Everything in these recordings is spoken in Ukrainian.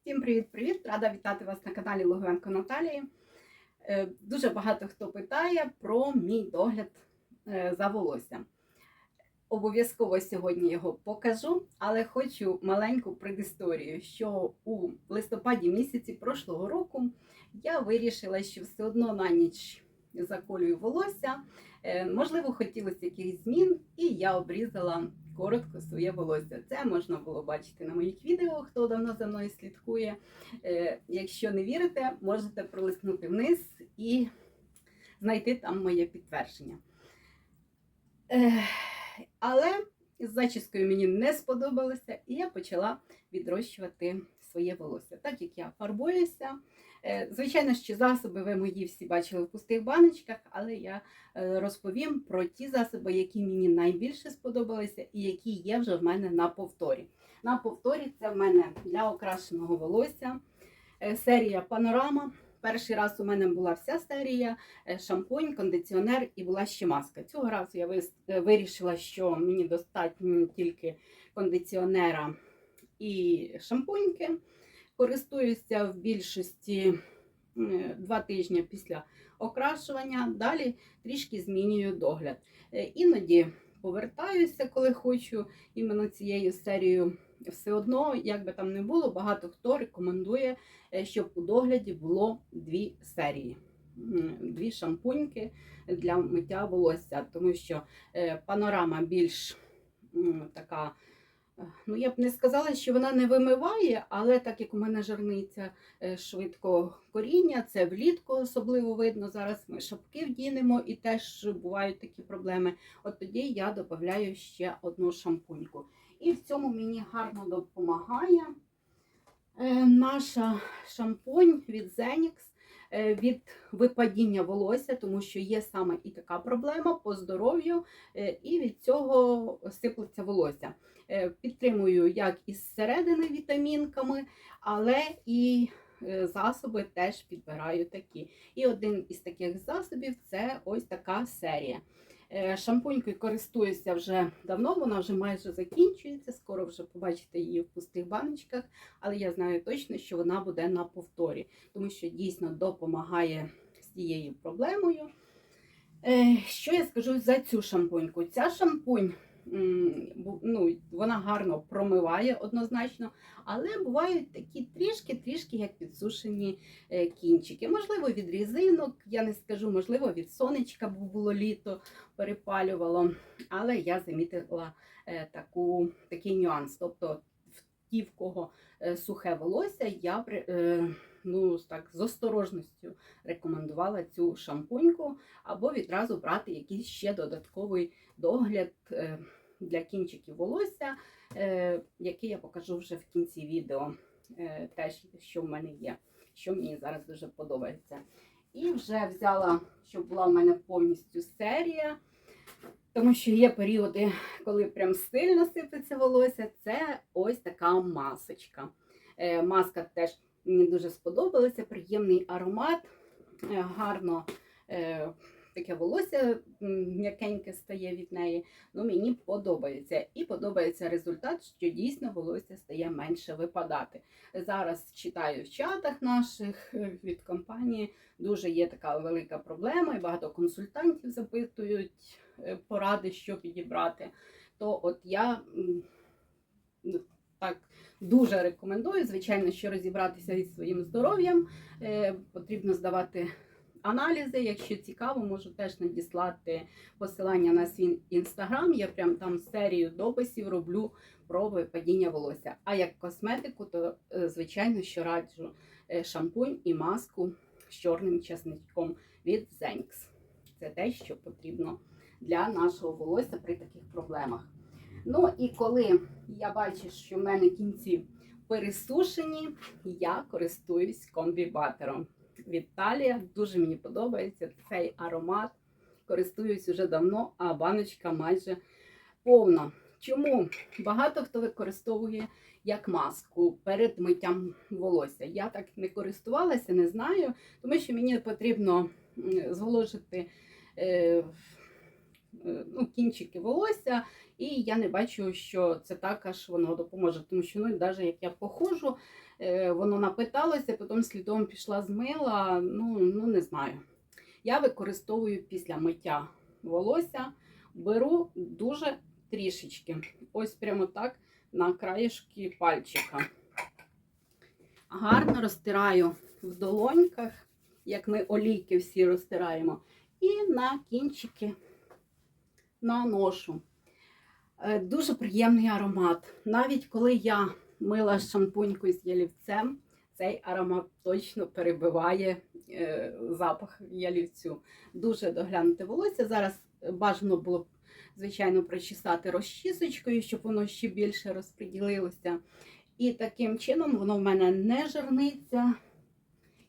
Всім привіт-привіт! Рада вітати вас на каналі Логвенко Наталії. Е, Дуже багато хто питає про мій догляд е, за волоссям. Обов'язково сьогодні його покажу, але хочу маленьку предісторію, що у листопаді місяці прошлого року я вирішила, що все одно на ніч заколюю волосся. Е, Можливо, хотілося якихось змін, і я обрізала коротко своє волосся. Це можна було бачити на моїх відео, хто давно за мною слідкує. Е, Якщо не вірите, можете пролиснути вниз і знайти там моє підтвердження. Е, Але з зачіскою мені не сподобалося, і я почала відрощувати своє волосся. Так як я фарбуюся. Е, Звичайно, що засоби ви мої всі бачили в пустих баночках, але я е, розповім про ті засоби, які мені найбільше сподобалися і які є вже в мене на повторі. На повторі це в мене для окрашеного волосся е, серія Панорама. Перший раз у мене була вся серія шампунь, кондиціонер і була ще маска. Цього разу я вирішила, що мені достатньо тільки кондиціонера і шампуньки. Користуюся в більшості е, два тижні після окрашування. Далі трішки змінюю догляд. Е, Іноді повертаюся, коли хочу іменно цією серією. Все одно, як би там не було, багато хто рекомендує, е, щоб у догляді було дві серії. Дві шампуньки для миття волосся, тому що панорама більш така. Ну, я б не сказала, що вона не вимиває, але так як у мене жарниця е, швидко коріння, це влітку особливо видно. Зараз ми шапки вдінемо і теж бувають такі проблеми. От тоді я додаю ще одну шампуньку. І в цьому мені гарно допомагає е, наша шампунь від Zenix від випадіння волосся, тому що є саме і така проблема по здоров'ю, е, і від цього сиплеться волосся. Е, Підтримую як із середини вітамінками, але і е, засоби теж підбираю такі. І один із таких засобів це ось така серія. Е, Шампунькою користуюся вже давно, вона вже майже закінчується. Скоро вже побачите її в пустих баночках, але я знаю точно, що вона буде на повторі, тому що дійсно допомагає з цією проблемою. Е, Що я скажу за цю шампуньку? Ця шампунь ну, вона гарно промиває однозначно, але бувають такі трішки-трішки як підсушені е, кінчики. Можливо, від різинок, я не скажу, можливо, від сонечка, було літо, перепалювало. Але я замітила е, таку, такий нюанс. Тобто, в ті, в кого е, сухе волосся, я при- ну, так, з осторожністю рекомендувала цю шампуньку, або відразу брати якийсь ще додатковий догляд е, для кінчиків волосся, е, який я покажу вже в кінці відео. Е, Теж, що в мене є, що мені зараз дуже подобається. І вже взяла, щоб була в мене повністю серія. Тому що є періоди, коли прям сильно сипеться волосся. Це ось така масочка. Е, Маска теж мені дуже сподобалася, приємний аромат, е, гарно е, таке волосся м'якеньке стає від неї. Ну, мені подобається. І подобається результат, що дійсно волосся стає менше випадати. Зараз читаю в чатах наших від компанії. Дуже є така велика проблема, і багато консультантів запитують поради, що підібрати. То от я так дуже рекомендую. Звичайно, що розібратися із своїм здоров'ям. Е, Потрібно здавати аналізи. Якщо цікаво, можу теж надіслати посилання на свій інстаграм. Я прям там серію дописів роблю про випадіння волосся. А як косметику, то е, звичайно, що раджу е, шампунь і маску з чорним чесничком від Zenx. Це те, що потрібно для нашого волосся при таких проблемах. Ну і коли я бачу, що в мене кінці пересушені, я користуюсь комбібатером від Талія. Дуже мені подобається цей аромат. Користуюсь уже давно, а баночка майже повна. Чому? Багато хто використовує як маску перед миттям волосся. Я так не користувалася, не знаю, тому що мені потрібно е, е, ну, кінчики волосся, і я не бачу, що це також воно допоможе. Тому що ну, навіть як я походжу, Е, Воно напиталося, потім слідом пішла змила. Ну, ну не знаю. Я використовую після миття волосся, беру дуже трішечки. Ось прямо так на краєшки пальчика. Гарно розтираю в долоньках, як ми олійки всі розтираємо, і на кінчики наношу. Е, Дуже приємний аромат. Навіть коли я мила шампуньку з ялівцем, цей аромат точно перебиває е, запах ялівцю. Дуже доглянути волосся. Зараз бажано було б, звичайно, прочесати розчісочкою, щоб воно ще більше розподілилося. І таким чином воно в мене не жирниться,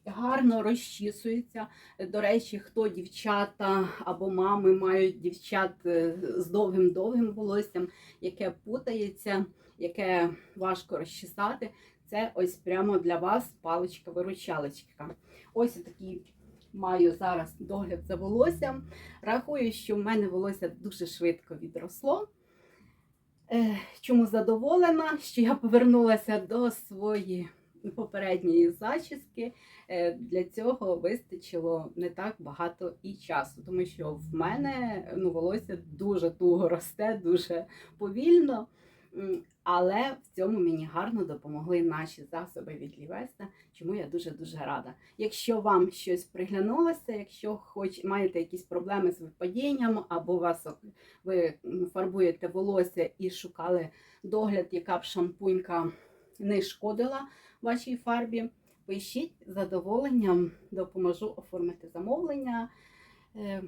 гарно розчісується. До речі, хто дівчата або мами мають дівчат е, з довгим-довгим волоссям, яке путається, яке важко розчесати, це ось прямо для вас паличка-виручалочка. Ось такий маю зараз догляд за волоссям. Рахую, що в мене волосся дуже швидко відросло. Е, Чому задоволена, що я повернулася до своєї попередньої зачіски. Е, Для цього вистачило не так багато і часу, тому що в мене ну, волосся дуже туго росте, дуже повільно. Але в цьому мені гарно допомогли наші засоби від Лівеста, чому я дуже дуже рада. Якщо вам щось приглянулося, якщо хоч маєте якісь проблеми з випадінням, або вас ви фарбуєте волосся і шукали догляд, яка б шампунька не шкодила вашій фарбі, пишіть з задоволенням, допоможу оформити замовлення. Е,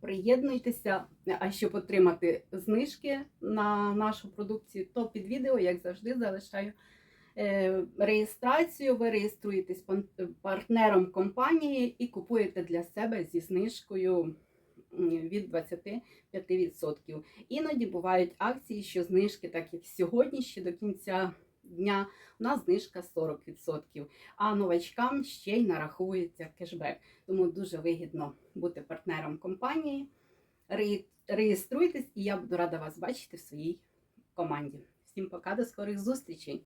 Приєднуйтеся, а щоб отримати знижки на нашу продукцію, то під відео, як завжди, залишаю е, реєстрацію. Ви реєструєтесь партнером компанії і купуєте для себе зі знижкою від 25%. Іноді бувають акції, що знижки, так як сьогодні, ще до кінця дня, у нас знижка 40%, а новачкам ще й нарахується кешбек. Тому дуже вигідно бути партнером компанії. Реє- Реєструйтесь, і я буду рада вас бачити в своїй команді. Всім пока, до скорих зустрічей!